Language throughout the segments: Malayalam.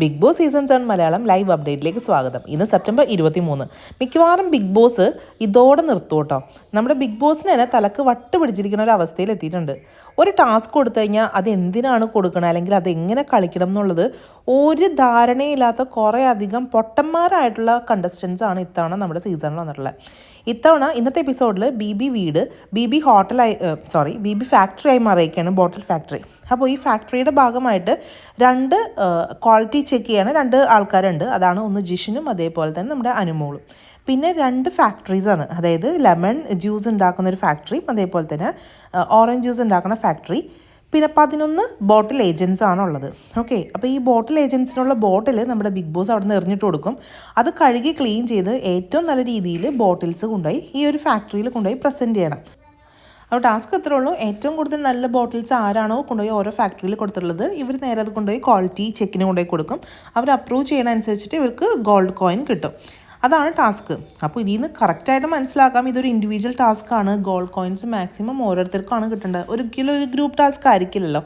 Big Boss season seven Malayalam live അപ്ഡേറ്റിലേക്ക് സ്വാഗതം. ഇന്ന് സെപ്റ്റംബർ ഇരുപത്തി മൂന്ന് മിക്കവാറും ബിഗ് ബോസ് ഇതോടെ നിർത്തും കേട്ടോ. നമ്മുടെ ബിഗ് ബോസിന് തന്നെ തലക്ക് വട്ട് പിടിച്ചിരിക്കുന്ന ഒരു അവസ്ഥയിൽ എത്തിയിട്ടുണ്ട്. ഒരു ടാസ്ക് കൊടുത്തു കഴിഞ്ഞാൽ അത് എന്തിനാണ് കൊടുക്കണം? അല്ലെങ്കിൽ അത് എങ്ങനെ കളിക്കണം എന്നുള്ളത് ഒരു ധാരണയില്ലാത്ത കുറേ അധികം പൊട്ടന്മാരായിട്ടുള്ള കണ്ടസ്റ്റൻസ് ആണ് ഇത്തവണ നമ്മുടെ സീസണിൽ വന്നിട്ടുള്ളത്. ഇത്തവണ ഇന്നത്തെ എപ്പിസോഡിൽ ബി ബി വീട് ബി ബി ഹോട്ടലായി സോറി ബി ബി ഫാക്ടറി ആയി മാറിയിരിക്കുകയാണ് ബോട്ടിൽ ഫാക്ടറി അപ്പോൾ ഈ ഫാക്ടറിയുടെ ഭാഗമായിട്ട് രണ്ട് ക്വാളിറ്റി ചെക്ക് ചെയ്യണ. രണ്ട് ആൾക്കാരുണ്ട്. അതാണ് ഒന്ന് ജിഷിനും അതേപോലെ തന്നെ നമ്മുടെ അനുമോളും. പിന്നെ രണ്ട് ഫാക്ടറീസാണ് അതായത് ലെമൺ ജ്യൂസ് ഉണ്ടാക്കുന്ന ഒരു ഫാക്ടറിയും അതേപോലെ തന്നെ ഓറഞ്ച് ജ്യൂസ് ഉണ്ടാക്കുന്ന ഫാക്ടറി. പിന്നെ പതിനൊന്ന് ബോട്ടിൽ ഏജൻസ് ആണുള്ളത് ഓക്കെ അപ്പോൾ ഈ ബോട്ടിൽ ഏജൻസിനുള്ള ബോട്ടിൽ നമ്മുടെ ബിഗ് ബോസ് അവിടെ നിന്ന് എറിഞ്ഞിട്ട് കൊടുക്കും. അത് കഴുകി ക്ലീൻ ചെയ്ത് ഏറ്റവും നല്ല രീതിയിൽ ബോട്ടിൽസ് കൊണ്ടുപോയി ഈ ഒരു ഫാക്ടറിയിൽ കൊണ്ടുപോയി പ്രസന്റ് ചെയ്യണം. അപ്പോൾ ടാസ്ക് എത്ര ഉള്ളൂ. ഏറ്റവും കൂടുതൽ നല്ല ബോട്ടിൽസ് ആരാണോ കൊണ്ടുപോയി ഓരോ ഫാക്ടറിയിൽ കൊടുത്തിട്ടുള്ളത് ഇവർ നേരെ അത് കൊണ്ടുപോയി ക്വാളിറ്റി ചെക്കിന് കൊണ്ടുപോയി കൊടുക്കും. അവർ അപ്രൂവ് ചെയ്യണ അനുസരിച്ചിട്ട് ഇവർക്ക് ഗോൾഡ് കോയിൻ കിട്ടും. അതാണ് ടാസ്ക്. അപ്പോൾ ഇതിൽ നിന്ന് കറക്റ്റായിട്ട് മനസ്സിലാക്കാം. ഇതൊരു ഇൻഡിവിജ്വൽ ടാസ്ക് ആണ്. ഗോൾഡ് കോയിൻസ് മാക്സിമം ഓരോരുത്തർക്കാണ് കിട്ടേണ്ടത്. ഒരിക്കലും ഒരു ഗ്രൂപ്പ് ടാസ്ക് ആയിരിക്കില്ലല്ലോ.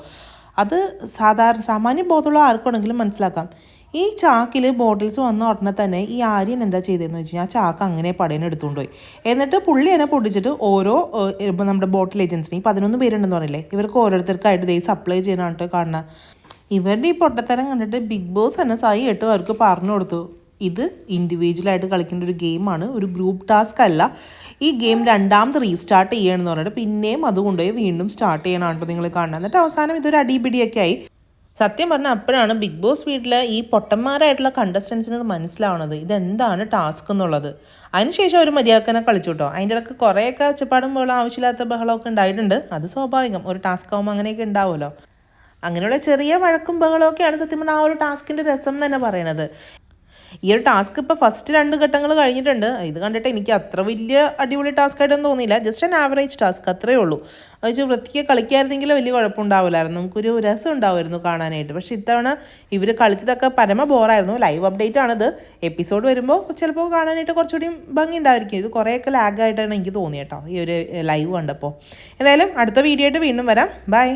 അത് സാധാരണ സാമാന്യ ബോധമുള്ള ആർക്കാണെങ്കിലും മനസ്സിലാക്കാം. ഈ ചാക്കിൽ ബോട്ടിൽസ് വന്ന ഉടനെ തന്നെ ഈ ആര്യൻ എന്താ ചെയ്തതെന്ന് വെച്ച് കഴിഞ്ഞാൽ ആ ചാക്ക് അങ്ങനെ പടയനെ എടുത്തുകൊണ്ട് പോയി. എന്നിട്ട് പുള്ളി എന്നെ പൊട്ടിച്ചിട്ട് ഓരോ നമ്മുടെ ബോട്ടിൽ ഏജൻസിന് ഈ പതിനൊന്ന് പേരുണ്ടെന്ന് പറഞ്ഞില്ലേ? ഇവർക്ക് ഓരോരുത്തർക്കായിട്ട് ദൈവം സപ്ലൈ ചെയ്യാനായിട്ട് കാണുന്നത് ഇവരുടെ ഈ പൊട്ടത്തരം കണ്ടിട്ട് ബിഗ് ബോസ് തന്നെ സായി എട്ട് അവർക്ക് പറഞ്ഞു കൊടുത്തു. ഇത് ഇൻഡിവിജ്വലായിട്ട് കളിക്കേണ്ട ഒരു ഗെയിമാണ് ഒരു ഗ്രൂപ്പ് ടാസ്ക് അല്ല. ഈ ഗെയിം രണ്ടാമത് റീസ്റ്റാർട്ട് ചെയ്യണമെന്ന് പറഞ്ഞിട്ട് പിന്നെയും അത് കൊണ്ടുപോയി വീണ്ടും സ്റ്റാർട്ട് ചെയ്യണമാട്ടോ നിങ്ങൾ കാണുന്നത്. എന്നിട്ട് അവസാനം ഇതൊരു അടിപിടിയൊക്കെ ആയി. സത്യം പറഞ്ഞാൽ അപ്പോഴാണ് ബിഗ് ബോസ് വീട്ടിലെ ഈ പൊട്ടന്മാരായിട്ടുള്ള കണ്ടസ്റ്റൻസിന് മനസ്സിലാവണത്. ഇതെന്താണ് ടാസ്ക് എന്നുള്ളത്. അതിനുശേഷം അവർ മര്യാദക്കനെ കളിച്ചു കേട്ടോ അതിന്റെ ഇടയ്ക്ക് കുറേയൊക്കെ ഒച്ചപ്പാടും പോലെ ആവശ്യമില്ലാത്ത ബഹളമൊക്കെ ഉണ്ടായിട്ടുണ്ട്. അത് സ്വാഭാവികം. ഒരു ടാസ്ക് ആകുമ്പോൾ അങ്ങനെയൊക്കെ ഉണ്ടാവുമല്ലോ. അങ്ങനെയുള്ള ചെറിയ വഴക്കും ബഹളമൊക്കെയാണ് സത്യം പറഞ്ഞാൽ ആ ഒരു ടാസ്കിന്റെ രസം തന്നെ പറയണത്. ഈ ഒരു ടാസ്ക് ഇപ്പോൾ ഫസ്റ്റ് രണ്ട് ഘട്ടങ്ങൾ കഴിഞ്ഞിട്ടുണ്ട്. ഇത് കണ്ടിട്ട് എനിക്ക് അത്ര വലിയ അടിപൊളി ടാസ്ക് ആയിട്ടൊന്നും തോന്നിയില്ല. ജസ്റ്റ് ആൻ ആവറേജ് ടാസ്ക് അത്രയേ ഉള്ളൂ. അത് വെച്ചാൽ വൃത്തിക്ക് കളിക്കായിരുന്നെങ്കിൽ വലിയ കുഴപ്പമുണ്ടാവില്ലായിരുന്നു. നമുക്കൊരു രസം ഉണ്ടാവുമായിരുന്നു കാണാനായിട്ട്. പക്ഷേ ഇത്തവണ ഇവർ കളിച്ചതൊക്കെ പരമ ബോറായിരുന്നു ലൈവ് അപ്ഡേറ്റ് ആണിത്. എപ്പിസോഡ് വരുമ്പോൾ ചിലപ്പോൾ കാണാനായിട്ട് കുറച്ചുകൂടി ഭംഗി ഉണ്ടായിരിക്കും. ഇത് കുറേയൊക്കെ ലാഗായിട്ടാണ് എനിക്ക് തോന്നിയേട്ടോ ഈ ഒരു ലൈവ് കണ്ടപ്പോൾ എന്തായാലും അടുത്ത വീഡിയോ ആയിട്ട് വീണ്ടും വരാം. ബൈ